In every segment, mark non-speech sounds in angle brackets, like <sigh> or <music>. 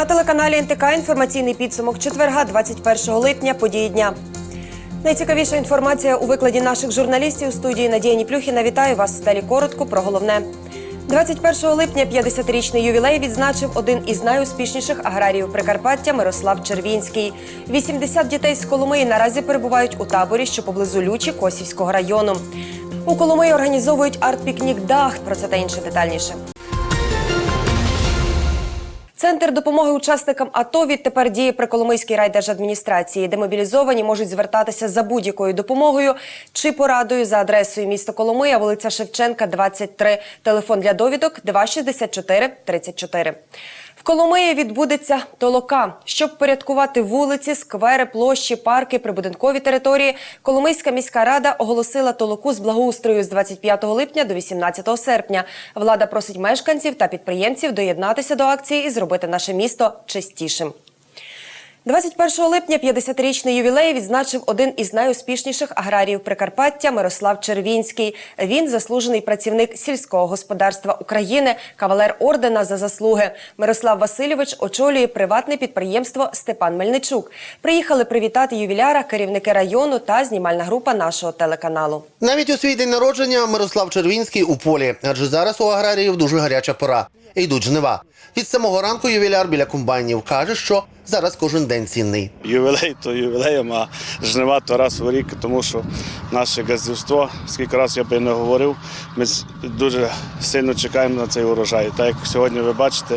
На телеканалі НТК інформаційний підсумок четверга, 21 липня, події дня. Найцікавіша інформація у викладі наших журналістів у студії Надія Ніплюхіна. Вітаю вас. Далі коротко про головне. 21 липня 50-річний ювілей відзначив один із найуспішніших аграріїв Прикарпаття Мирослав Червінський. 80 дітей з Коломиї наразі перебувають у таборі, що поблизу Лючі Косівського району. У Коломиї організовують арт-пікнік Дах. Про це та інше детальніше. Центр допомоги учасникам АТО відтепер діє при Коломийській райдержадміністрації, де мобілізовані можуть звертатися за будь-якою допомогою чи порадою за адресою міста Коломия, вулиця Шевченка, 23. Телефон для довідок 264 34. В Коломиї відбудеться толока. Щоб порядкувати вулиці, сквери, площі, парки, прибудинкові території, Коломийська міська рада оголосила толоку з благоустрою з 25 липня до 18 серпня. Влада просить мешканців та підприємців доєднатися до акції і зробити наше місто чистішим. 21 липня 50-річний ювілей відзначив один із найуспішніших аграріїв Прикарпаття Мирослав Червінський. Він заслужений працівник сільського господарства України, кавалер ордена за заслуги. Мирослав Васильович очолює приватне підприємство Степан Мельничук. Приїхали привітати ювіляра керівники району та знімальна група нашого телеканалу. Навіть у свій день народження Мирослав Червінський у полі, адже зараз у аграріїв дуже гаряча пора. Йдуть жнива. Від самого ранку ювіляр біля комбайнів каже, що зараз кожен день цінний. Ювілей то ювілеєм, а жнива то раз в рік, тому що наше газдівство, скільки разів я би не говорив, ми дуже сильно чекаємо на цей урожай. Так як сьогодні ви бачите,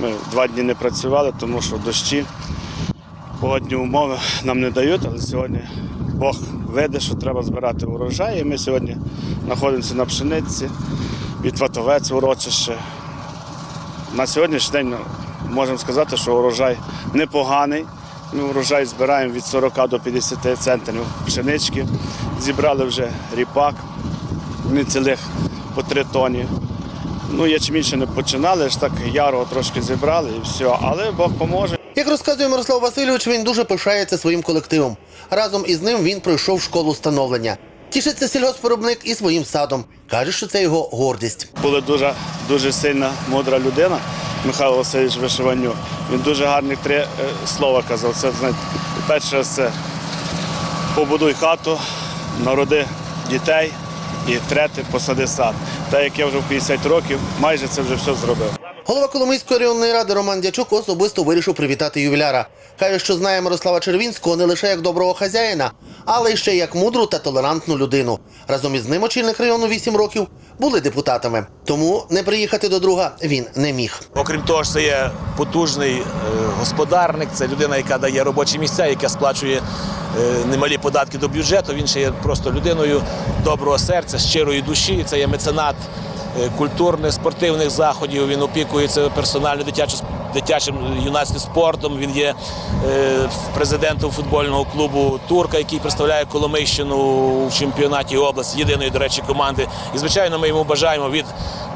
ми два дні не працювали, тому що дощі, погодні умови нам не дають, але сьогодні Бог веде, що треба збирати урожай. І ми сьогодні знаходимося на пшениці, від Ватовець урочище. На сьогоднішній день ну, можемо сказати, що урожай непоганий. Ми урожай збираємо від 40 до 50 центнерів пшенички. Зібрали вже ріпак, не цілих по 3 тоні. Ну, ячмінь ще не починали, ж так ярого трошки зібрали і все. Але Бог поможе. Як розказує Мирослав Васильович, він дуже пишається своїм колективом. Разом із ним він пройшов школу становлення. Тішиться сільгоспвиробник і своїм садом. Каже, що це його гордість. Була дуже, дуже сильна, мудра людина, Михайло Васильович Вишиванюк. Він дуже гарні три е, слова казав. Це знаєте, перше це побудуй хату, народи дітей і третє посади сад. Так як я вже в 50 років, майже це вже все зробив. Голова Коломийської районної ради Роман Дячук особисто вирішив привітати ювіляра. Каже, що знає Мирослава Червінського не лише як доброго хазяїна, але й ще як мудру та толерантну людину. Разом із ним очільник району 8 років були депутатами. Тому не приїхати до друга він не міг. Окрім того, це є потужний е, господарник, це людина, яка дає робочі місця, яка сплачує е, немалі податки до бюджету. Він ще є просто людиною доброго серця, щирої душі. Це є меценат е, культурних, спортивних заходів. Він опікується персонально дитячим, дитячим юнацьким спортом. Він є е, президентом футбольного клубу Турка, який представляє Коломийщину в чемпіонаті області, єдиної, до речі, команди. І звичайно, ми йому бажаємо від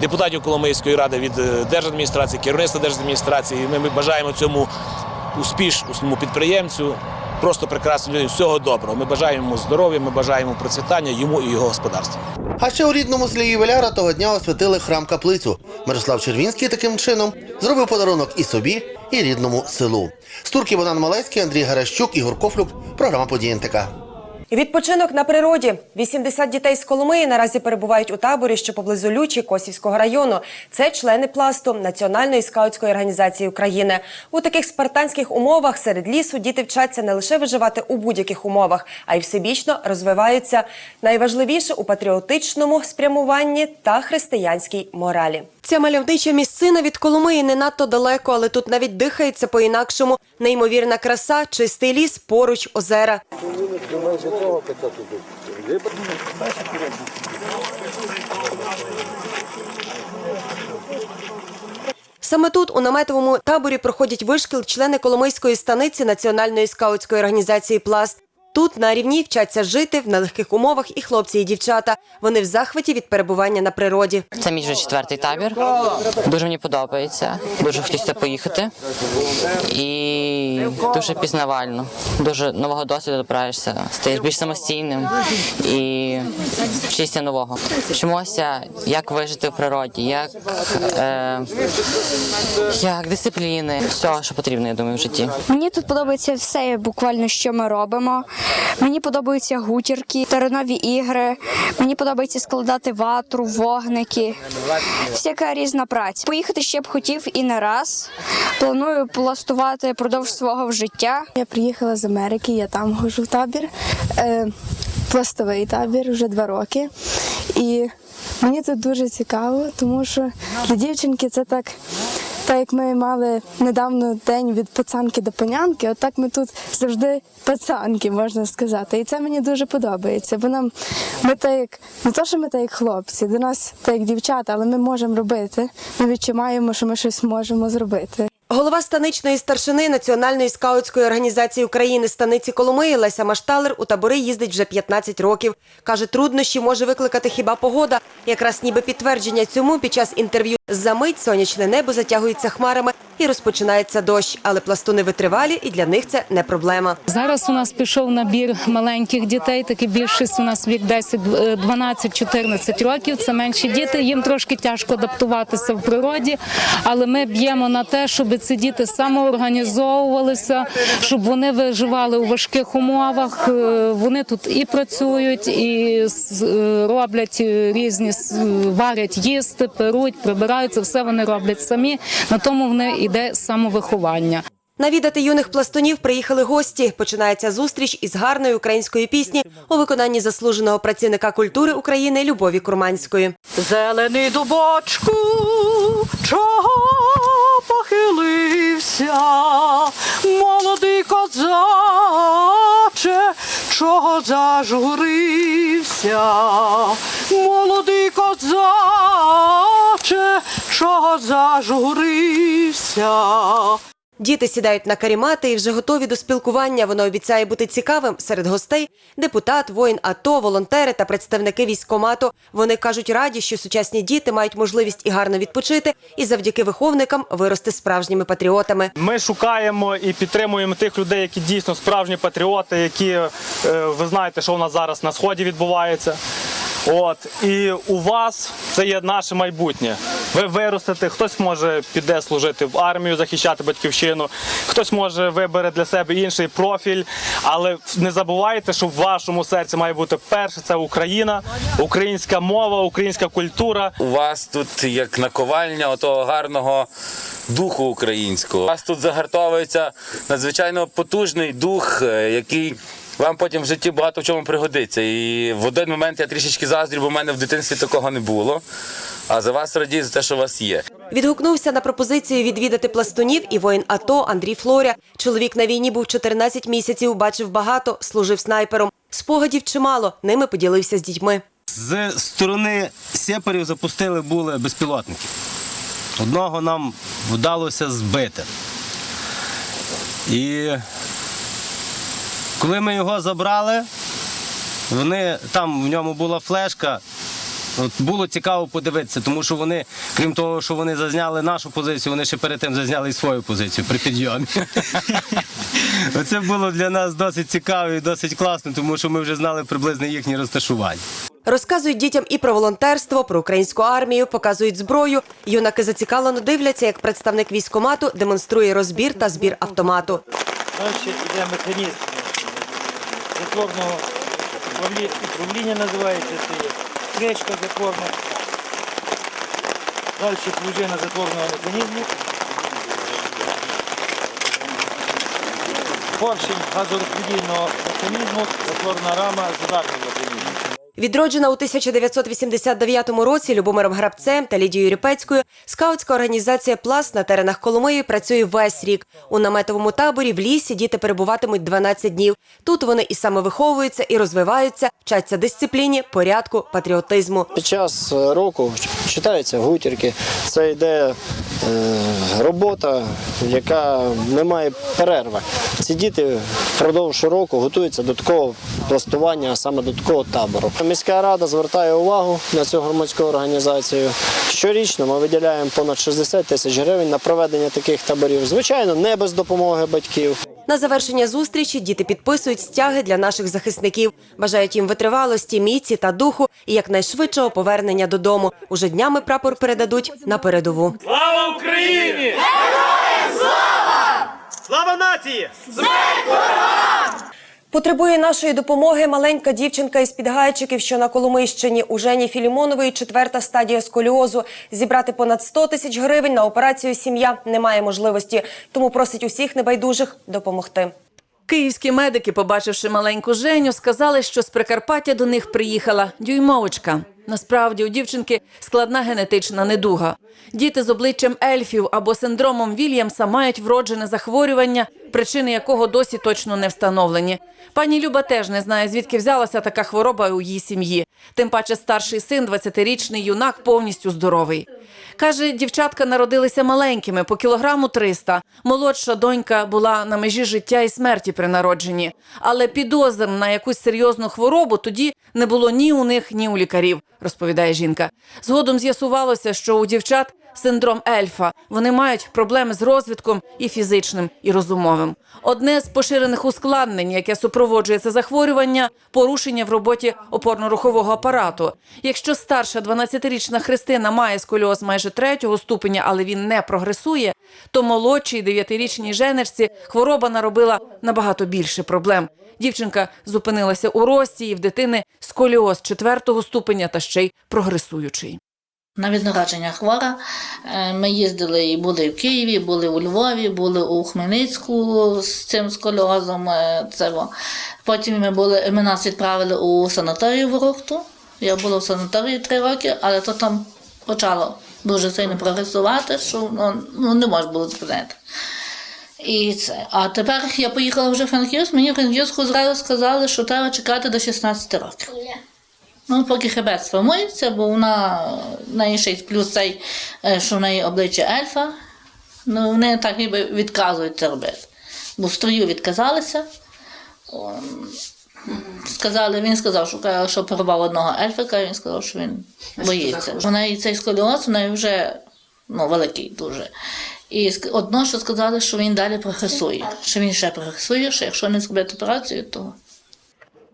депутатів Коломийської ради, від е, держадміністрації, керівництва держадміністрації. Ми бажаємо цьому успішному підприємцю. Просто прекрасній людині всього доброго. Ми бажаємо здоров'я, ми бажаємо процвітання йому і його господарству. А ще у рідному селі ювеляра того дня освятили храм каплицю. Мирослав Червінський таким чином зробив подарунок і собі, і рідному селу. З турки Богдан Малецький, Андрій Гаращук, Ігор Кофлюк. Програма «Події НТК». Відпочинок на природі. 80 дітей з Коломиї наразі перебувають у таборі, що поблизу Лючі Косівського району. Це члени пласту Національної скаутської організації України. У таких спартанських умовах серед лісу діти вчаться не лише виживати у будь-яких умовах, а й всебічно розвиваються. Найважливіше у патріотичному спрямуванні та християнській моралі. Ця мальовнича місцина від Коломиї не надто далеко, але тут навіть дихається по-інакшому. Неймовірна краса, чистий ліс, поруч озера. Саме тут, у наметовому таборі, проходять вишкіл члени Коломийської станиці Національної скаутської організації Пласт. Тут на рівні вчаться жити в нелегких умовах і хлопці, і дівчата. Вони в захваті від перебування на природі. Це мій вже четвертий табір. Дуже мені подобається. Дуже хочеться поїхати. І дуже пізнавально. Дуже нового досвіду добираєшся, стаєш більш самостійним і вчишся нового. Вчимося, як вижити в природі, як, е, як дисципліни, все, що потрібно, я думаю, в житті. Мені тут подобається все буквально, що ми робимо. Мені подобаються гутірки, теренові ігри. Мені подобається складати ватру, вогники. Всяка різна праця. Поїхати ще б хотів і не раз. Планую пластувати продовж свого життя. Я приїхала з Америки, я там ходжу в табір, е, пластовий табір вже два роки. І мені це дуже цікаво, тому що для дівчинки це так. Так як ми мали недавно день від пацанки до панянки, отак ми тут завжди пацанки, можна сказати. І це мені дуже подобається. Бо нам ми так як не то, що ми так як хлопці, до нас так як дівчата, але ми можемо робити. Ми відчуваємо, що ми щось можемо зробити. Голова станичної старшини Національної скаутської організації України станиці Коломиї Леся Машталер у табори їздить вже 15 років. Каже, труднощі може викликати хіба погода. Якраз ніби підтвердження цьому під час інтерв'ю за мить сонячне небо затягується хмарами і розпочинається дощ. Але пластуни витривалі, і для них це не проблема. Зараз у нас пішов набір маленьких дітей, таки більшість у нас вік 10, е, 12, 14 років. Це менші діти. Їм трошки тяжко адаптуватися в природі, але ми б'ємо на те, щоб ці діти самоорганізовувалися, щоб вони виживали у важких умовах. Е, Вони тут і працюють, і е, роблять е, різні варять їсти, перуть, прибирають. Це все вони роблять самі. На тому в них іде самовиховання. Навідати юних пластунів приїхали гості. Починається зустріч із гарної української пісні у виконанні заслуженого працівника культури України Любові Курманської. Зелений дубочку, чого похилився, молодий козаче, чого зажурився, молодий козаче, чого зажурився. Діти сідають на карімати і вже готові до спілкування. Воно обіцяє бути цікавим серед гостей. Депутат, воїн АТО, волонтери та представники військкомату. Вони кажуть, раді, що сучасні діти мають можливість і гарно відпочити, і завдяки виховникам вирости справжніми патріотами. Ми шукаємо і підтримуємо тих людей, які дійсно справжні патріоти, які е, ви знаєте, що у нас зараз на сході відбувається. От і у вас це є наше майбутнє. Ви виростете, хтось може піде служити в армію, захищати батьківщину, хтось може вибере для себе інший профіль. Але не забувайте, що в вашому серці має бути перше це Україна, українська мова, українська культура. У вас тут як наковальня отого гарного духу українського. У вас тут загартовується надзвичайно потужний дух, е, який вам потім в житті багато в чому пригодиться. І в один момент я трішечки заздрю, бо в мене в дитинстві такого не було. А за вас радію за те, що у вас є. Відгукнувся на пропозицію відвідати пластунів і воїн АТО Андрій Флоря. Чоловік на війні був 14 місяців, бачив багато, служив снайпером. Спогадів чимало, ними поділився з дітьми. З сторони сепарів запустили були безпілотники. Одного нам вдалося збити. І коли ми його забрали, вони, там в ньому була флешка. От було цікаво подивитися, тому що вони, крім того, що вони зазняли нашу позицію, вони ще перед тим зазняли і свою позицію при підйомі. <laughs> Оце було для нас досить цікаво і досить класно, тому що ми вже знали приблизно їхнє розташування. Розказують дітям і про волонтерство, про українську армію, показують зброю. Юнаки зацікавлено дивляться, як представник військкомату демонструє розбір та збір автомату. Далі йде механізм затворного управлі- управління називається це є кришка затворна. Далі пружина затворного механізму. Поршень газорозподільного механізму, затворна рама з ударним механізмом. Відроджена у 1989 році Любомиром Грабцем та Лідією Ріпецькою, скаутська організація «Пласт» на теренах Коломиї працює весь рік. У наметовому таборі в лісі діти перебуватимуть 12 днів. Тут вони і самовиховуються, і розвиваються, вчаться дисципліні, порядку, патріотизму. Під час е, року читаються гутірки. Це йде е, робота, яка не має перерви. Ці діти впродовж року готується до такого пластування, а саме до такого табору. Міська рада звертає увагу на цю громадську організацію. Щорічно ми виділяємо понад 60 тисяч гривень на проведення таких таборів. Звичайно, не без допомоги батьків. На завершення зустрічі діти підписують стяги для наших захисників, бажають їм витривалості, міці та духу і якнайшвидшого повернення додому. Уже днями прапор передадуть на передову. Слава Україні! Героям слава! Слава нації! Потребує нашої допомоги маленька дівчинка із Підгайчиків, що на Коломийщині. У Жені Філімонової четверта стадія сколіозу. Зібрати понад 100 тисяч гривень на операцію сім'я немає можливості, тому просить усіх небайдужих допомогти. Київські медики, побачивши маленьку Женю, сказали, що з Прикарпаття до них приїхала дюймовочка. Насправді у дівчинки складна генетична недуга. Діти з обличчям ельфів або синдромом Вільямса мають вроджене захворювання, причини якого досі точно не встановлені. Пані Люба теж не знає, звідки взялася така хвороба у її сім'ї. Тим паче старший син, 20-річний юнак, повністю здоровий. Каже, дівчатка народилися маленькими, по кілограму 300. Молодша донька була на межі життя і смерті при народженні. Але підозр на якусь серйозну хворобу тоді не було ні у них, ні у лікарів, розповідає жінка. Згодом з'ясувалося, що у дівчат синдром ельфа. Вони мають проблеми з розвитком і фізичним, і розумовим. Одне з поширених ускладнень, яке супроводжує це захворювання, порушення в роботі опорно-рухового апарату. Якщо старша 12-річна Христина має сколіоз майже третього ступеня, але він не прогресує, то молодшій 9-річній женечці хвороба наробила набагато більше проблем. Дівчинка зупинилася у рості і в дитини сколіоз четвертого ступеня та ще й прогресуючий. На від народження хвора. Е, Ми їздили і були в Києві, були у Львові, були у Хмельницьку з цим сколіозом. е. Потім ми були, ми нас відправили у санаторію в Рухту. Я була в санаторії три роки, але то там почало дуже сильно прогресувати, що ну, ну, не можна було зупинити. І це. А тепер я поїхала вже в Франківськ, мені в Франківську зразу сказали, що треба чекати до 16 років. Ну, поки хребет сформується, бо вона в неї ще й плюс цей, е, що в неї обличчя ельфа. Ну, вони так ніби відказують це робити. Бо в строю відказалися. Сказали, він сказав, що, що порвав одного ельфика, він сказав, що він боїться. У неї цей сколіоз, у неї вже ну, великий дуже. І одно, що сказали, що він далі прогресує. Що він ще прогресує, що якщо не зробити операцію, то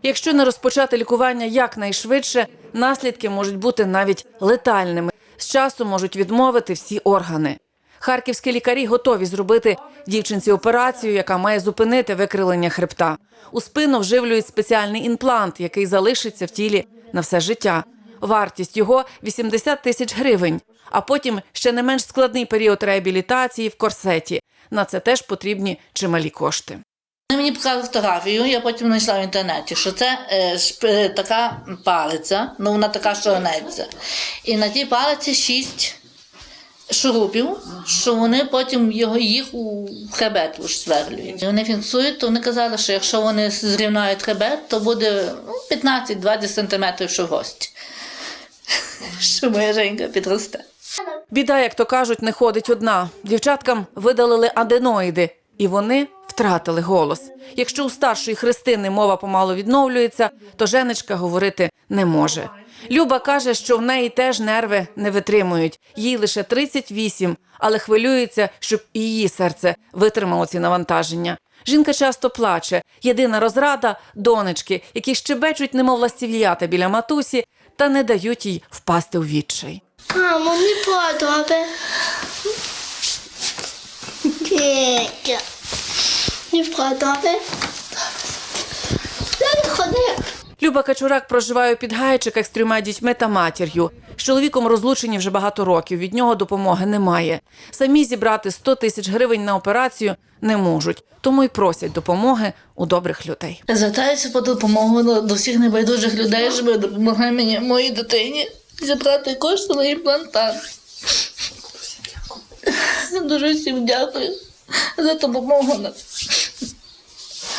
Якщо не розпочати лікування якнайшвидше, наслідки можуть бути навіть летальними. З часу можуть відмовити всі органи. Харківські лікарі готові зробити дівчинці операцію, яка має зупинити викрилення хребта. У спину вживлюють спеціальний імплант, який залишиться в тілі на все життя. Вартість його 80 тисяч гривень. А потім ще не менш складний період реабілітації в корсеті. На це теж потрібні чималі кошти. Вони мені показали фотографію, я потім знайшла в інтернеті, що це е, шп- е, така палиця, ну вона така, що. І на тій палиці шість шурупів, що вони потім його, їх у хребет уж сверлюють. І Вони фіксують, то вони казали, що якщо вони зрівнають хребет, то буде ну, 15-20 сантиметрів шовгості. <laughs> Що моя Женька підросте. Біда, як то кажуть, не ходить одна. Дівчаткам видалили аденоїди, і вони втратили голос. Якщо у старшої Христини мова помалу відновлюється, то Женечка говорити не може. Люба каже, що в неї теж нерви не витримують. Їй лише 38, але хвилюється, щоб і її серце витримало ці навантаження. Жінка часто плаче. Єдина розрада донечки, які щебечуть, немов ластів'ята біля матусі, та не дають їй впасти у відчай. Мамо, не подобає. <laughs> Не подобає. Люба Качурак проживає у Підгайчиках з трьома дітьми та матір'ю. З чоловіком розлучені вже багато років. Від нього допомоги немає. Самі зібрати 100 тисяч гривень на операцію не можуть, тому й просять допомоги у добрих людей. Звертаюся по допомогу до, до всіх небайдужих людей, щоб допомогли мені моїй дитині зібрати кошти на імплантат. Дуже всім дякую за допомогу.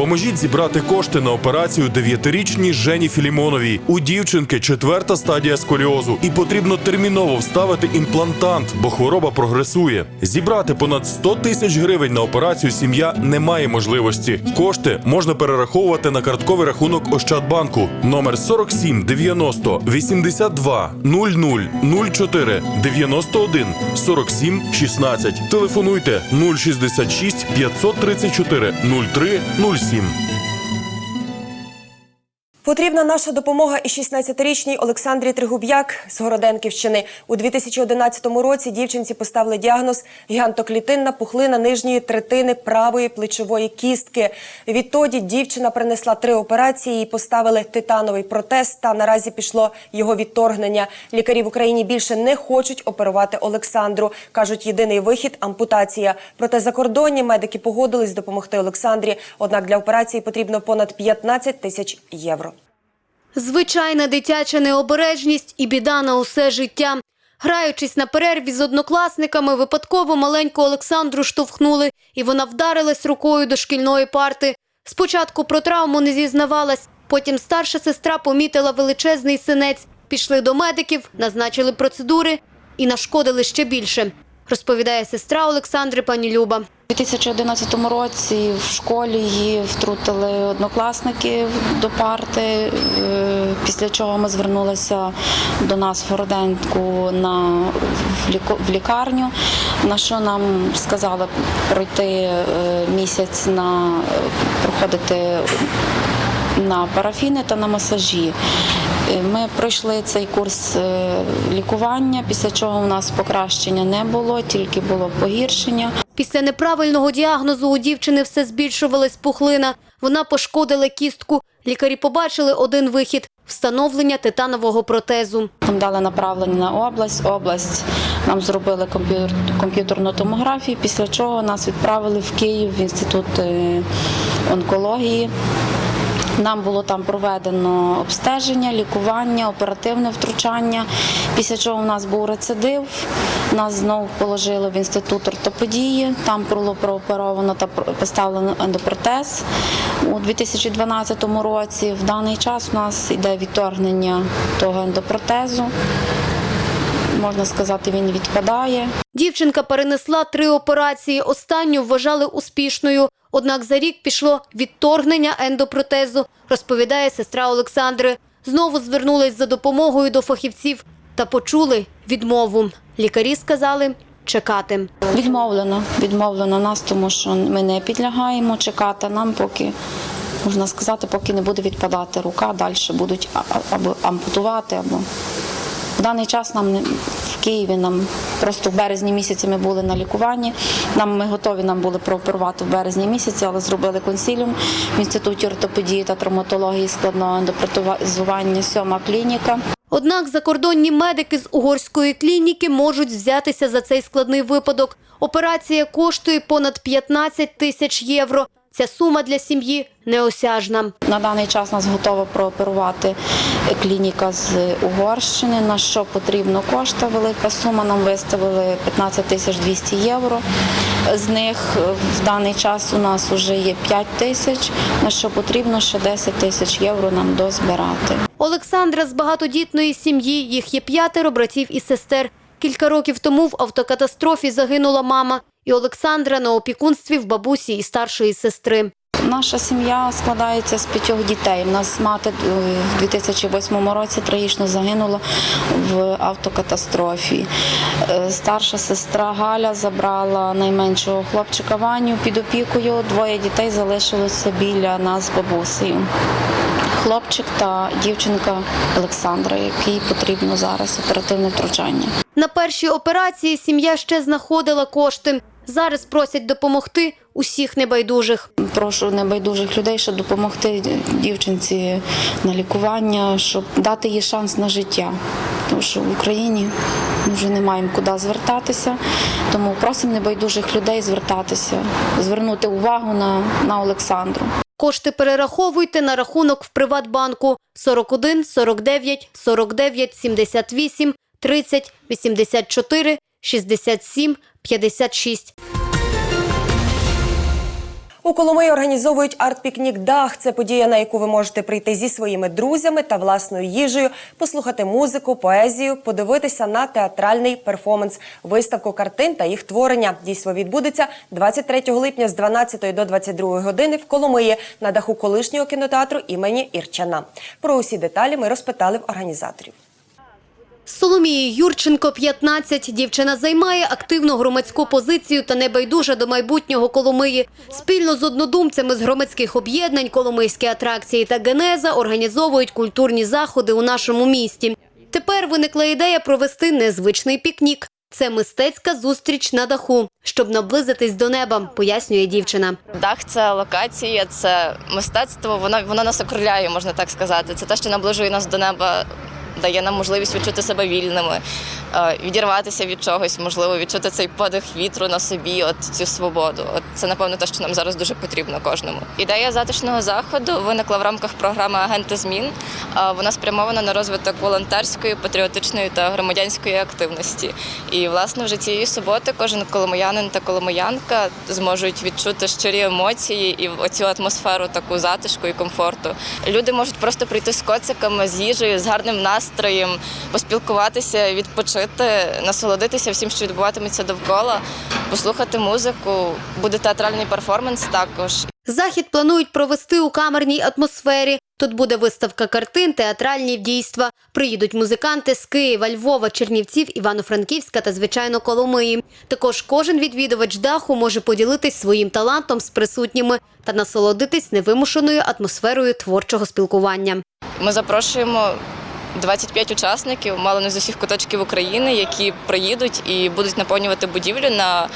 Допоможіть зібрати кошти на операцію дев'ятирічній Жені Філімоновій. У дівчинки четверта стадія сколіозу, і потрібно терміново вставити імплантант, бо хвороба прогресує. Зібрати понад 100 тисяч гривень на операцію сім'я не має можливості. Кошти можна перераховувати на картковий рахунок Ощадбанку номер 47 90 82 00 04 91 47 16. Телефонуйте 066 534 03 07. Team. Потрібна наша допомога і 16-річній Олександрі Тригуб'як з Городенківщини. У 2011 році дівчинці поставили діагноз гігантоклітинна пухлина нижньої третини правої плечової кістки. Відтоді дівчина принесла три операції і поставили титановий протез. Та наразі пішло його відторгнення. Лікарі в Україні більше не хочуть оперувати Олександру. кажуть, єдиний вихід ампутація. Проте закордонні медики погодились допомогти Олександрі. Однак для операції потрібно понад 15 тисяч євро. Звичайна дитяча необережність і біда на усе життя. Граючись на перерві з однокласниками, випадково маленьку Олександру штовхнули, і вона вдарилась рукою до шкільної парти. Спочатку про травму не зізнавалась, потім старша сестра помітила величезний синець. Пішли до медиків, назначили процедури і нашкодили ще більше, розповідає сестра Олександри пані Люба. У 2011 році в школі її втрутили однокласники до парти, е, після чого ми звернулися до нас в Городенку на в лікарню, на що нам сказали пройти е, місяць на е, проходити на парафіни та на масажі. Е, Ми пройшли цей курс е, лікування, після чого у нас покращення не було, тільки було погіршення. Після неправильного діагнозу у дівчини все збільшувалась пухлина. Вона пошкодила кістку. Лікарі побачили один вихід – встановлення титанового протезу. Нам дали направлення на область. Область нам зробили комп'ютер- комп'ютерну томографію, після чого нас відправили в Київ в інститут е, онкології. Нам було там проведено обстеження, лікування, оперативне втручання. Після чого у нас був рецидив. Нас знову положили в інститут ортопедії. Там було прооперовано та поставлено ендопротез у 2012 році. В даний час у нас йде відторгнення того ендопротезу. Можна сказати, він відпадає. Дівчинка перенесла три операції. Останню вважали успішною. Однак за рік пішло відторгнення ендопротезу, розповідає сестра Олександри. Знову звернулись за допомогою до фахівців та почули відмову. Лікарі сказали чекати. Відмовлено, відмовлено нас, тому що ми не підлягаємо чекати нам, поки можна сказати, поки не буде відпадати рука, далі будуть або ампутувати, або в даний час нам не в Києві нам просто в березні місяці ми були на лікуванні. Нам ми готові нам були прооперувати в березні місяці, але зробили консиліум в інституті ортопедії та травматології складного ендопротезування, сьома клініка. Однак закордонні медики з угорської клініки можуть взятися за цей складний випадок. Операція коштує понад 15 тисяч євро. Ця сума для сім'ї неосяжна. На даний час нас готова прооперувати клініка з Угорщини. На що потрібно кошти? Велика сума нам виставили 15 тисяч 200 євро. З них в даний час у нас вже є 5 тисяч. На що потрібно ще 10 тисяч євро нам дозбирати. Олександра з багатодітної сім'ї. Їх є п'ятеро братів і сестер. Кілька років тому в автокатастрофі загинула мама. І Олександра на опікунстві в бабусі і старшої сестри. Наша сім'я складається з п'ятьох дітей. У нас мати е, в 2008 році трагічно загинула в автокатастрофі. Е, Старша сестра Галя забрала найменшого хлопчика Ваню під опікою. Двоє дітей залишилося біля нас бабусею. Хлопчик та дівчинка Олександра, якій потрібно зараз оперативне втручання. На першій операції сім'я ще знаходила кошти. Зараз просять допомогти усіх небайдужих. Прошу небайдужих людей, щоб допомогти дівчинці на лікування, щоб дати їй шанс на життя. Тому що в Україні ми вже не маємо куди звертатися. Тому просимо небайдужих людей звертатися, звернути увагу на, на Олександру. Кошти перераховуйте на рахунок в Приватбанку 41 49 49 78 30 84 67 56. У Коломиї організовують арт-пікнік Дах. Це подія, на яку ви можете прийти зі своїми друзями та власною їжею, послухати музику, поезію, подивитися на театральний перформанс, виставку картин та їх творення. Дійство відбудеться 23 липня з 12 до 22 години в Коломиї на даху колишнього кінотеатру імені Ірчана. Про усі деталі ми розпитали в організаторів. Соломії Юрченко 15. Дівчина займає активну громадську позицію та небайдужа до майбутнього Коломиї. Спільно з однодумцями з громадських об'єднань Коломийські атракції та Генеза організовують культурні заходи у нашому місті. Тепер виникла ідея провести незвичний пікнік. Це мистецька зустріч на даху, щоб наблизитись до неба, пояснює дівчина. Дах це локація, це мистецтво. Воно воно нас окриляє, можна так сказати. Це те, що наближує нас до неба, дає нам можливість відчути себе вільними, е, відірватися від чогось, можливо, відчути цей подих вітру на собі, от цю свободу. От це напевно те, що нам зараз дуже потрібно кожному. Ідея затишного заходу виникла в рамках програми Агенти змін. Е, Вона спрямована на розвиток волонтерської, патріотичної та громадянської активності. І власне вже цієї суботи кожен коломиянин та коломиянка зможуть відчути щирі емоції і оцю атмосферу таку затишку і комфорту. Люди можуть просто прийти з коциками, з їжею, з гарним настроєм, поспілкуватися, відпочити, насолодитися всім, що відбуватиметься довкола, послухати музику. Буде театральний перформанс також. Захід планують провести у камерній атмосфері. Тут буде виставка картин, театральні дійства. Приїдуть музиканти з Києва, Львова, Чернівців, Івано-Франківська та, звичайно, Коломиї. Також кожен відвідувач даху може поділитись своїм талантом з присутніми та насолодитись невимушеною атмосферою творчого спілкування. Ми запрошуємо 25 учасників, мало не з усіх куточків України, які приїдуть і будуть наповнювати будівлю на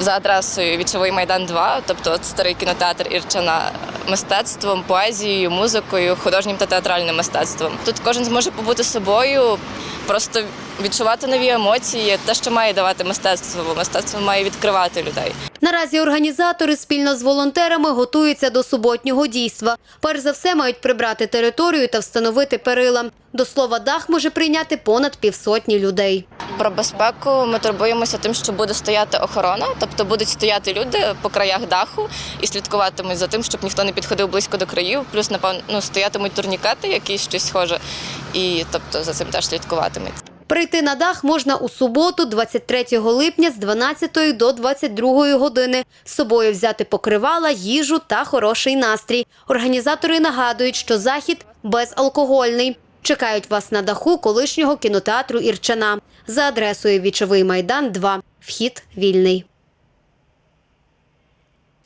за адресою Вічовий майдан 2, тобто старий кінотеатр Ірчана, мистецтвом, поезією, музикою, художнім та театральним мистецтвом. Тут кожен зможе побути собою, просто відчувати нові емоції, те, що має давати мистецтво, бо мистецтво має відкривати людей. Наразі організатори спільно з волонтерами готуються до суботнього дійства. Перш за все мають прибрати територію та встановити перила. До слова, дах може прийняти понад півсотні людей. Про безпеку ми турбуємося тим, що буде стояти охорона, тобто будуть стояти люди по краях даху і слідкуватимуть за тим, щоб ніхто не підходив близько до країв. Плюс, напевно, ну, стоятимуть турнікети, якісь щось схоже, і тобто за цим теж слідкуватимуть. Прийти на дах можна у суботу, 23 липня з 12 до 22 години. З собою взяти покривала, їжу та хороший настрій. Організатори нагадують, що захід безалкогольний. Чекають вас на даху колишнього кінотеатру Ірчана за адресою Вічовий майдан 2. Вхід вільний.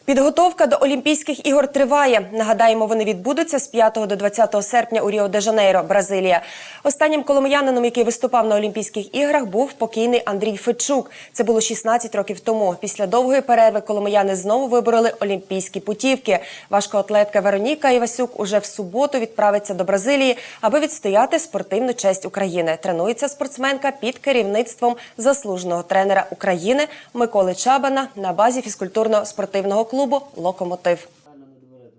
Підготовка до Олімпійських ігор триває. Нагадаємо, вони відбудуться з 5 до 20 серпня у Ріо-де-Жанейро, Бразилія. Останнім коломиянином, який виступав на Олімпійських іграх, був покійний Андрій Федчук. Це було 16 років тому. Після довгої перерви коломияни знову вибороли олімпійські путівки. Важкоатлетка Вероніка Івасюк уже в суботу відправиться до Бразилії, аби відстояти спортивну честь України. Тренується спортсменка під керівництвом заслуженого тренера України Миколи Чабана на базі фізкультурно-спортивного клубу Локомотив.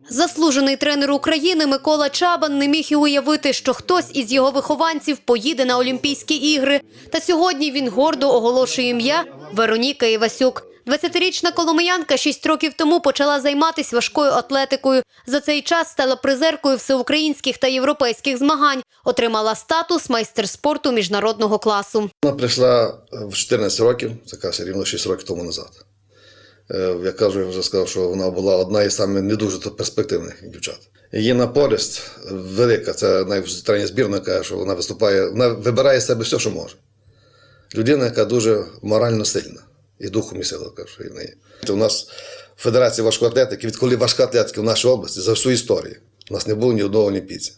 Заслужений тренер України Микола Чабан не міг і уявити, що хтось із його вихованців поїде на Олімпійські ігри. Та сьогодні він гордо оголошує ім'я Вероніка Івасюк. 20-річна коломиянка 6 років тому почала займатися важкою атлетикою. За цей час стала призеркою всеукраїнських та європейських змагань. Отримала статус майстер спорту міжнародного класу. Вона прийшла в 14 років, це каже рівно 6 років тому назад. Е, Я кажу, я вже сказав, що вона була одна із самих не дуже перспективних дівчат. Її напористь велика. Це тренер збірної каже, що вона виступає, вона вибирає з себе все, що може. Людина, яка дуже морально сильна і духом і силою, каже, в неї. У нас в Федерації важкої атлетики, відколи важка атлетика в нашій області за всю історію, у нас не було ні одного олімпійця.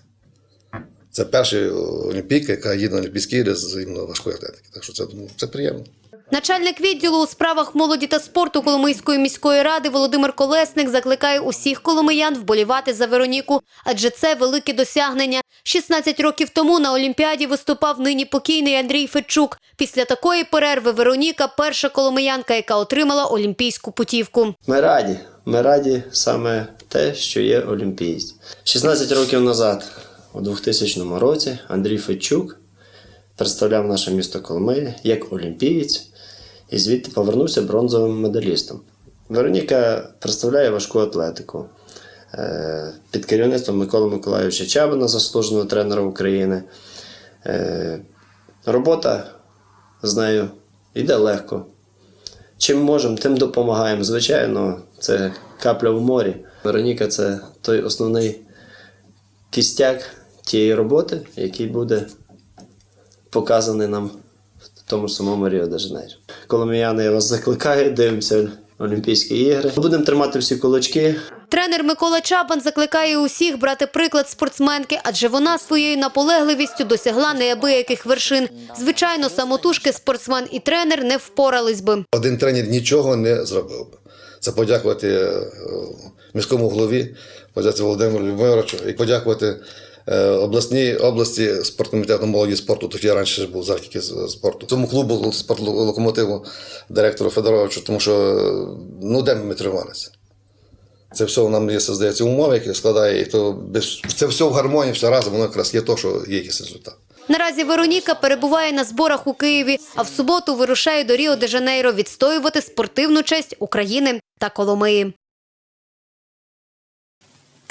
Це перша олімпійка, яка їде на Олімпійські ігри з важкої атлетики. Так що це, ну, це приємно. Начальник відділу у справах молоді та спорту Коломийської міської ради Володимир Колесник закликає усіх коломиян вболівати за Вероніку, адже це велике досягнення. 16 років тому на Олімпіаді виступав нині покійний Андрій Федчук. Після такої перерви Вероніка перша коломиянка, яка отримала олімпійську путівку. Ми раді. Ми раді саме те, що є олімпієць. 16 років назад, у 2000 році, Андрій Федчук представляв наше місто Коломиї як олімпієць і звідти повернувся бронзовим медалістом. Вероніка представляє важку атлетику. Е, Під керівництвом Миколи Миколайовича Чабина, заслуженого тренера України. Е, Робота з нею йде легко. Чим можемо, тим допомагаємо. Звичайно, це капля в морі. Вероніка це той основний кістяк тієї роботи, який буде показаний нам в тому самому Ріо де Жанейро. Коломіяни, я вас закликаю, дивимося Олімпійські ігри. Будемо тримати всі кулачки. Тренер Микола Чабан закликає усіх брати приклад спортсменки, адже вона своєю наполегливістю досягла неабияких вершин. Звичайно, самотужки спортсмен і тренер не впорались би. Один тренер нічого не зробив би. Це подякувати е, міському голові, подякувати Володимиру Любомировичу і подякувати е, обласній області спортному комітету молоді спорту. Тоді я раніше був західки спорту. Цьому клубу спорту локомотиву, директору Федоровичу, тому що ну де ми трималися. Це все нам є здається умови, які складає, і то без це все в гармонії, все разом воно якраз є то, що є якийсь результат. Наразі Вероніка перебуває на зборах у Києві, а в суботу вирушає до Ріо де Жанейро відстоювати спортивну честь України та Коломиї.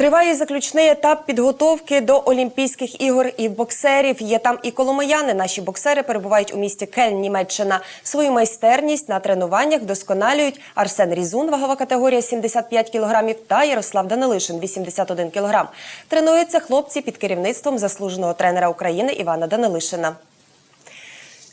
Триває заключний етап підготовки до Олімпійських ігор і боксерів. Є там і коломияни. Наші боксери перебувають у місті Кельн, Німеччина. Свою майстерність на тренуваннях вдосконалюють Арсен Різун, вагова категорія 75 кілограмів, та Ярослав Данилишин, 81 кілограм. Тренуються хлопці під керівництвом заслуженого тренера України Івана Данилишина.